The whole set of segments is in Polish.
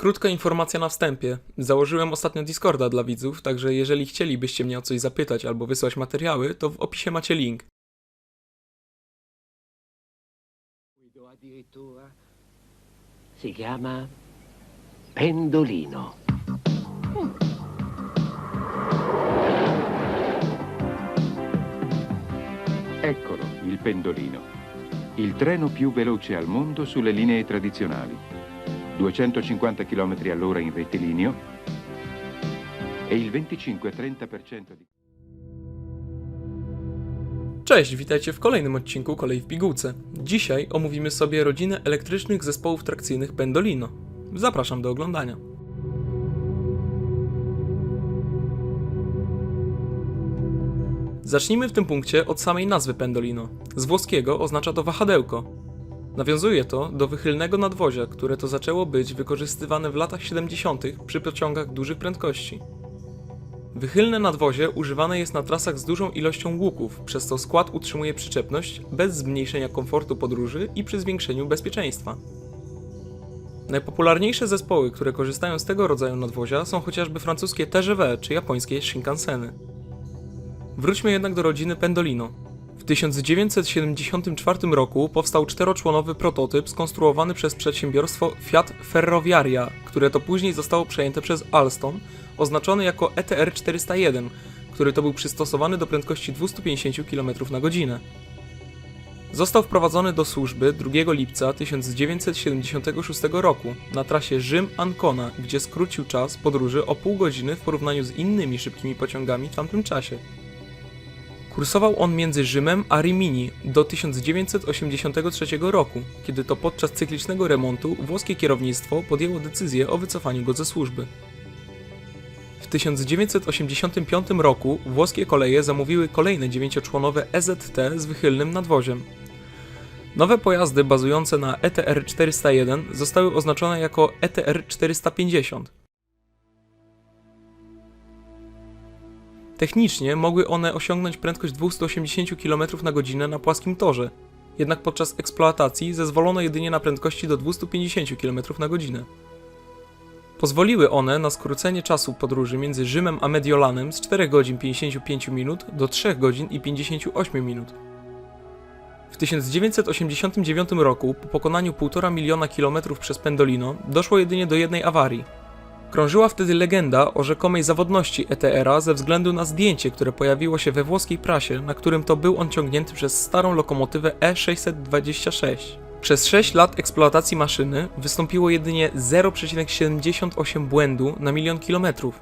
Krótka informacja na wstępie. Założyłem ostatnio Discorda dla widzów, także jeżeli chcielibyście mnie o coś zapytać albo wysłać materiały, to w opisie macie link. Si chiama Pendolino. Eccolo, il pendolino. Il treno più veloce al mondo sulle linee tradizionali. 250 km all'ora in rettilineo e il 25-30% di... Cześć, witajcie w kolejnym odcinku Kolej w Pigułce. Dzisiaj omówimy sobie rodzinę elektrycznych zespołów trakcyjnych Pendolino. Zapraszam do oglądania. Zacznijmy w tym punkcie od samej nazwy Pendolino. Z włoskiego oznacza to wahadełko. Nawiązuje to do wychylnego nadwozia, które to zaczęło być wykorzystywane w latach 70. przy pociągach dużych prędkości. Wychylne nadwozie używane jest na trasach z dużą ilością łuków, przez co skład utrzymuje przyczepność bez zmniejszenia komfortu podróży i przy zwiększeniu bezpieczeństwa. Najpopularniejsze zespoły, które korzystają z tego rodzaju nadwozia są chociażby francuskie TGV czy japońskie Shinkanseny. Wróćmy jednak do rodziny Pendolino. W 1974 roku powstał czteroczłonowy prototyp skonstruowany przez przedsiębiorstwo Fiat Ferroviaria, które to później zostało przejęte przez Alstom, oznaczony jako ETR 401, który to był przystosowany do prędkości 250 km na godzinę. Został wprowadzony do służby 2 lipca 1976 roku na trasie Rzym-Ancona, gdzie skrócił czas podróży o pół godziny w porównaniu z innymi szybkimi pociągami w tamtym czasie. Kursował on między Rzymem a Rimini do 1983 roku, kiedy to podczas cyklicznego remontu włoskie kierownictwo podjęło decyzję o wycofaniu go ze służby. W 1985 roku włoskie koleje zamówiły kolejne dziewięcioczłonowe EZT z wychylnym nadwoziem. Nowe pojazdy bazujące na ETR 401 zostały oznaczone jako ETR 450. Technicznie mogły one osiągnąć prędkość 280 km na godzinę na płaskim torze, jednak podczas eksploatacji zezwolono jedynie na prędkości do 250 km na godzinę. Pozwoliły one na skrócenie czasu podróży między Rzymem a Mediolanem z 4 godzin 55 minut do 3 godzin i 58 minut. W 1989 roku, po pokonaniu 1,5 miliona kilometrów przez Pendolino, doszło jedynie do jednej awarii. Krążyła wtedy legenda o rzekomej zawodności ETR-a ze względu na zdjęcie, które pojawiło się we włoskiej prasie, na którym to był on ciągnięty przez starą lokomotywę E626. Przez 6 lat eksploatacji maszyny wystąpiło jedynie 0,78 błędu na milion kilometrów.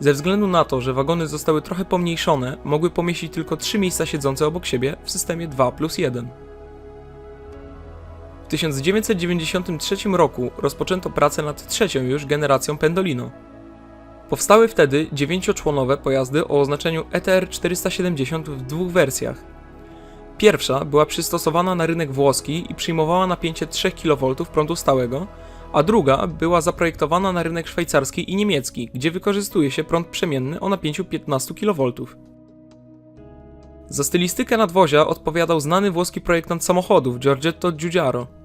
Ze względu na to, że wagony zostały trochę pomniejszone, mogły pomieścić tylko 3 miejsca siedzące obok siebie w systemie 2 plus 1. W 1993 roku rozpoczęto pracę nad trzecią już generacją Pendolino. Powstały wtedy dziewięcioczłonowe pojazdy o oznaczeniu ETR 470 w dwóch wersjach. Pierwsza była przystosowana na rynek włoski i przyjmowała napięcie 3 kV prądu stałego, a druga była zaprojektowana na rynek szwajcarski i niemiecki, gdzie wykorzystuje się prąd przemienny o napięciu 15 kV. Za stylistykę nadwozia odpowiadał znany włoski projektant samochodów Giorgetto Giugiaro.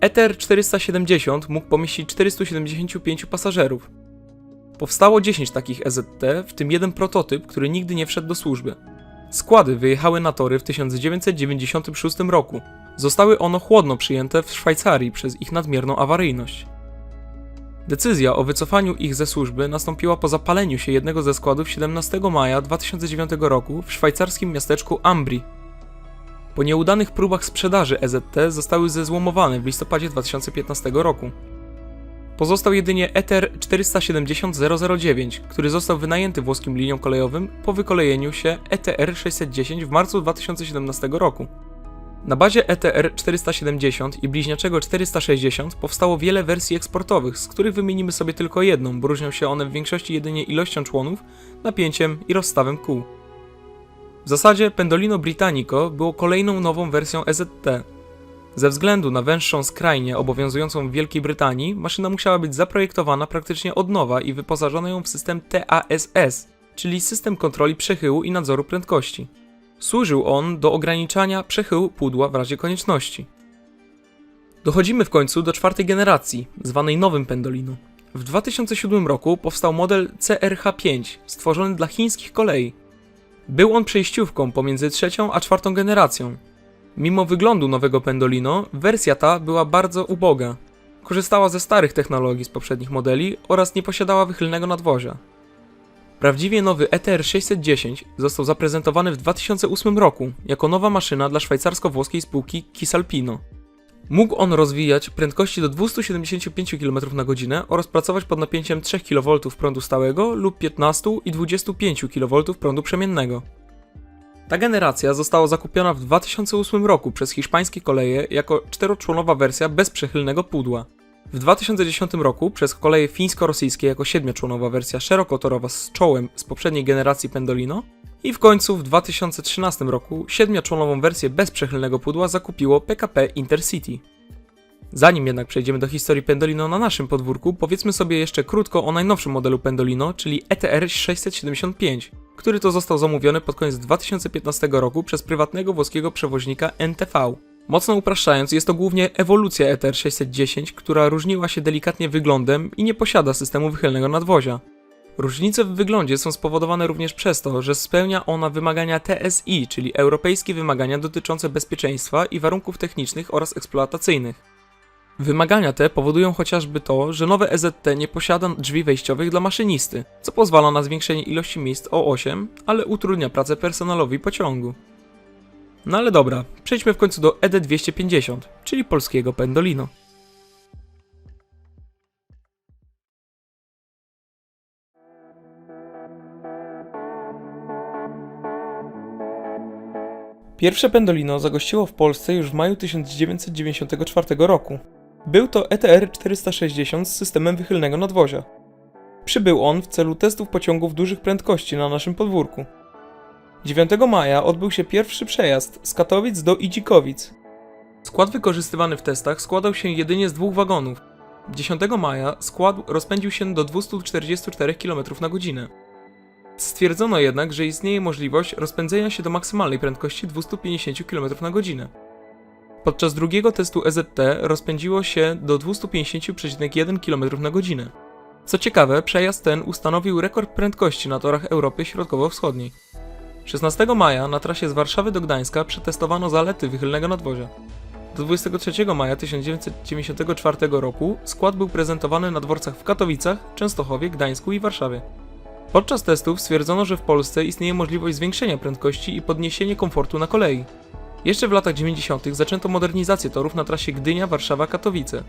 ETR 470 mógł pomieścić 475 pasażerów. Powstało 10 takich EZT, w tym jeden prototyp, który nigdy nie wszedł do służby. Składy wyjechały na tory w 1996 roku. Zostały one chłodno przyjęte w Szwajcarii przez ich nadmierną awaryjność. Decyzja o wycofaniu ich ze służby nastąpiła po zapaleniu się jednego ze składów 17 maja 2009 roku w szwajcarskim miasteczku Ambri. Po nieudanych próbach sprzedaży EZT zostały zezłomowane w listopadzie 2015 roku. Pozostał jedynie ETR 470009, który został wynajęty włoskim liniom kolejowym po wykolejeniu się ETR 610 w marcu 2017 roku. Na bazie ETR 470 i bliźniaczego 460 powstało wiele wersji eksportowych, z których wymienimy sobie tylko jedną, bo różnią się one w większości jedynie ilością członów, napięciem i rozstawem kół. W zasadzie Pendolino Britannico było kolejną nową wersją EZT, ze względu na węższą skrajnię obowiązującą w Wielkiej Brytanii, maszyna musiała być zaprojektowana praktycznie od nowa i wyposażono ją w system TASS, czyli system kontroli przechyłu i nadzoru prędkości. Służył on do ograniczania przechyłu pudła w razie konieczności. Dochodzimy w końcu do czwartej generacji, zwanej nowym Pendolino. W 2007 roku powstał model CRH5, stworzony dla chińskich kolei. Był on przejściówką pomiędzy trzecią a czwartą generacją. Mimo wyglądu nowego Pendolino, wersja ta była bardzo uboga. Korzystała ze starych technologii z poprzednich modeli oraz nie posiadała wychylnego nadwozia. Prawdziwie nowy E ETR 610 został zaprezentowany w 2008 roku jako nowa maszyna dla szwajcarsko-włoskiej spółki Kisalpino. Mógł on rozwijać prędkości do 275 km na godzinę oraz pracować pod napięciem 3 kV prądu stałego lub 15 i 25 kV prądu przemiennego. Ta generacja została zakupiona w 2008 roku przez hiszpańskie koleje jako czteroczłonowa wersja bez przechylnego pudła. W 2010 roku przez koleje fińsko-rosyjskie jako siedmioczłonowa wersja szerokotorowa z czołem z poprzedniej generacji Pendolino i w końcu w 2013 roku siedmioczłonową wersję bez przechylnego pudła zakupiło PKP Intercity. Zanim jednak przejdziemy do historii Pendolino na naszym podwórku, powiedzmy sobie jeszcze krótko o najnowszym modelu Pendolino, czyli E ETR 675, który to został zamówiony pod koniec 2015 roku przez prywatnego włoskiego przewoźnika NTV. Mocno upraszczając, jest to głównie ewolucja ETR 610, która różniła się delikatnie wyglądem i nie posiada systemu wychylnego nadwozia. Różnice w wyglądzie są spowodowane również przez to, że spełnia ona wymagania TSI, czyli europejskie wymagania dotyczące bezpieczeństwa i warunków technicznych oraz eksploatacyjnych. Wymagania te powodują chociażby to, że nowe EZT nie posiada drzwi wejściowych dla maszynisty, co pozwala na zwiększenie ilości miejsc o 8, ale utrudnia pracę personelowi pociągu. No ale dobra, przejdźmy w końcu do ED 250, czyli polskiego Pendolino. Pierwsze Pendolino zagościło w Polsce już w maju 1994 roku. Był to ETR 460 z systemem wychylnego nadwozia. Przybył on w celu testów pociągów dużych prędkości na naszym podwórku. 9 maja odbył się pierwszy przejazd z Katowic do Idzikowic. Skład wykorzystywany w testach składał się jedynie z dwóch wagonów. 10 maja skład rozpędził się do 244 km na godzinę. Stwierdzono jednak, że istnieje możliwość rozpędzenia się do maksymalnej prędkości 250 km na godzinę. Podczas drugiego testu EZT rozpędziło się do 250,1 km na godzinę. Co ciekawe, przejazd ten ustanowił rekord prędkości na torach Europy Środkowo-Wschodniej. 16 maja na trasie z Warszawy do Gdańska przetestowano zalety wychylnego nadwozia. Do 23 maja 1994 roku skład był prezentowany na dworcach w Katowicach, Częstochowie, Gdańsku i Warszawie. Podczas testów stwierdzono, że w Polsce istnieje możliwość zwiększenia prędkości i podniesienie komfortu na kolei. Jeszcze w latach 90. zaczęto modernizację torów na trasie Gdynia-Warszawa-Katowice.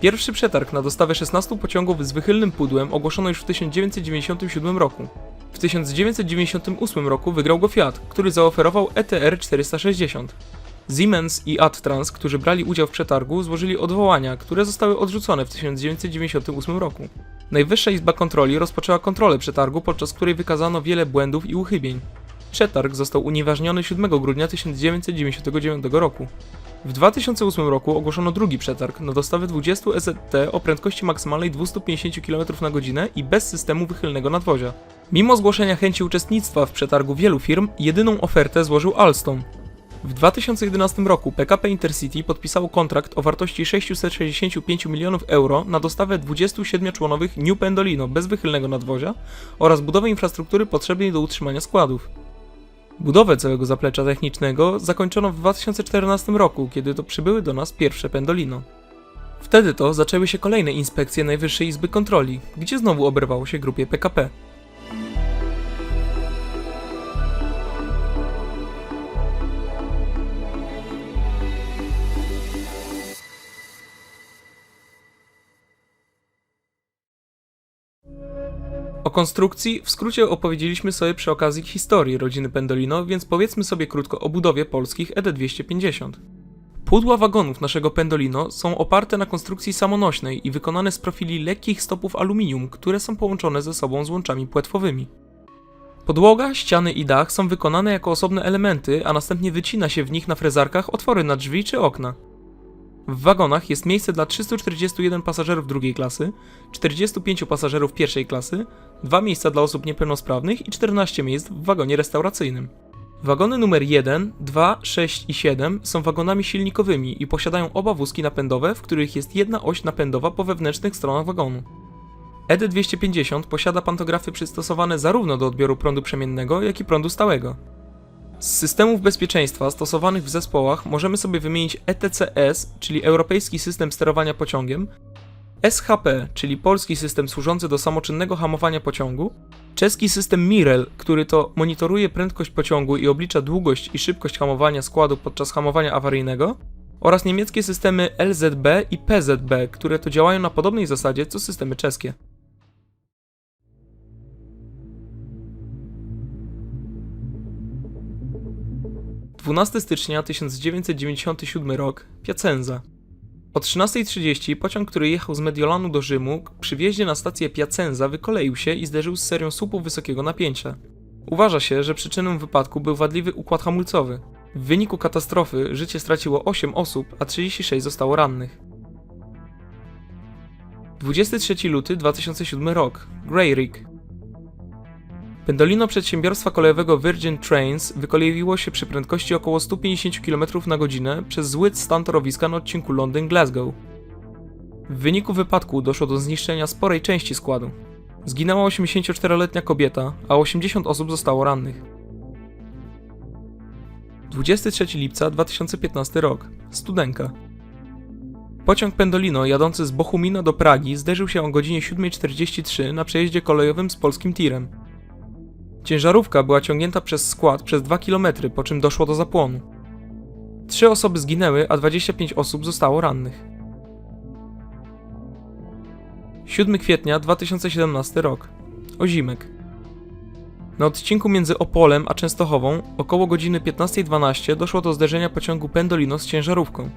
Pierwszy przetarg na dostawę 16 pociągów z wychylnym pudłem ogłoszono już w 1997 roku. W 1998 roku wygrał go Fiat, który zaoferował ETR 460. Siemens i Adtrans, którzy brali udział w przetargu, złożyli odwołania, które zostały odrzucone w 1998 roku. Najwyższa Izba Kontroli rozpoczęła kontrolę przetargu, podczas której wykazano wiele błędów i uchybień. Przetarg został unieważniony 7 grudnia 1999 roku. W 2008 roku ogłoszono drugi przetarg na dostawę 20 EZT o prędkości maksymalnej 250 km na godzinę i bez systemu wychylnego nadwozia. Mimo zgłoszenia chęci uczestnictwa w przetargu wielu firm, jedyną ofertę złożył Alstom. W 2011 roku PKP Intercity podpisało kontrakt o wartości 665 milionów euro na dostawę 27-członowych New Pendolino bez wychylnego nadwozia oraz budowę infrastruktury potrzebnej do utrzymania składów. Budowę całego zaplecza technicznego zakończono w 2014 roku, kiedy to przybyły do nas pierwsze Pendolino. Wtedy to zaczęły się kolejne inspekcje Najwyższej Izby Kontroli, gdzie znowu oberwało się grupie PKP. O konstrukcji w skrócie opowiedzieliśmy sobie przy okazji historii rodziny Pendolino, więc powiedzmy sobie krótko o budowie polskich E ED250. Pudła wagonów naszego Pendolino są oparte na konstrukcji samonośnej i wykonane z profili lekkich stopów aluminium, które są połączone ze sobą złączami płetwowymi. Podłoga, ściany i dach są wykonane jako osobne elementy, a następnie wycina się w nich na frezarkach otwory na drzwi czy okna. W wagonach jest miejsce dla 341 pasażerów drugiej klasy, 45 pasażerów pierwszej klasy, dwa miejsca dla osób niepełnosprawnych i 14 miejsc w wagonie restauracyjnym. Wagony numer 1, 2, 6 i 7 są wagonami silnikowymi i posiadają oba wózki napędowe, w których jest jedna oś napędowa po wewnętrznych stronach wagonu. ED250 posiada pantografy przystosowane zarówno do odbioru prądu przemiennego, jak i prądu stałego. Z systemów bezpieczeństwa stosowanych w zespołach możemy sobie wymienić ETCS, czyli Europejski System Sterowania Pociągiem, SHP, czyli polski system służący do samoczynnego hamowania pociągu, czeski system Mirel, który to monitoruje prędkość pociągu i oblicza długość i szybkość hamowania składu podczas hamowania awaryjnego, oraz niemieckie systemy LZB i PZB, które to działają na podobnej zasadzie co systemy czeskie. 12 stycznia 1997 rok, Piacenza. O 13.30 pociąg, który jechał z Mediolanu do Rzymu, przy wjeździe na stację Piacenza wykoleił się i zderzył z serią słupów wysokiego napięcia. Uważa się, że przyczyną wypadku był wadliwy układ hamulcowy. W wyniku katastrofy życie straciło 8 osób, a 36 zostało rannych. 23 luty 2007 rok, Grey Rig. Pendolino przedsiębiorstwa kolejowego Virgin Trains wykoleiło się przy prędkości około 150 km na godzinę przez zły stan torowiska na odcinku Londyn-Glasgow. W wyniku wypadku doszło do zniszczenia sporej części składu. Zginęła 84-letnia kobieta, a 80 osób zostało rannych. 23 lipca 2015 rok. Studenka. Pociąg Pendolino jadący z Bochumina do Pragi zderzył się o godzinie 7.43 na przejeździe kolejowym z polskim tirem. Ciężarówka była ciągnięta przez skład przez 2 km, po czym doszło do zapłonu. Trzy osoby zginęły, a 25 osób zostało rannych. 7 kwietnia 2017 rok. Ozimek. Na odcinku między Opolem a Częstochową około godziny 15.12 doszło do zderzenia pociągu Pendolino z ciężarówką.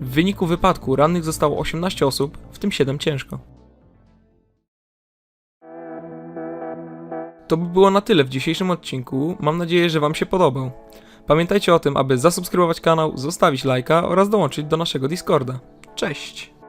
W wyniku wypadku rannych zostało 18 osób, w tym 7 ciężko. To by było na tyle w dzisiejszym odcinku. Mam nadzieję, że Wam się podobał. Pamiętajcie o tym, aby zasubskrybować kanał, zostawić lajka oraz dołączyć do naszego Discorda. Cześć!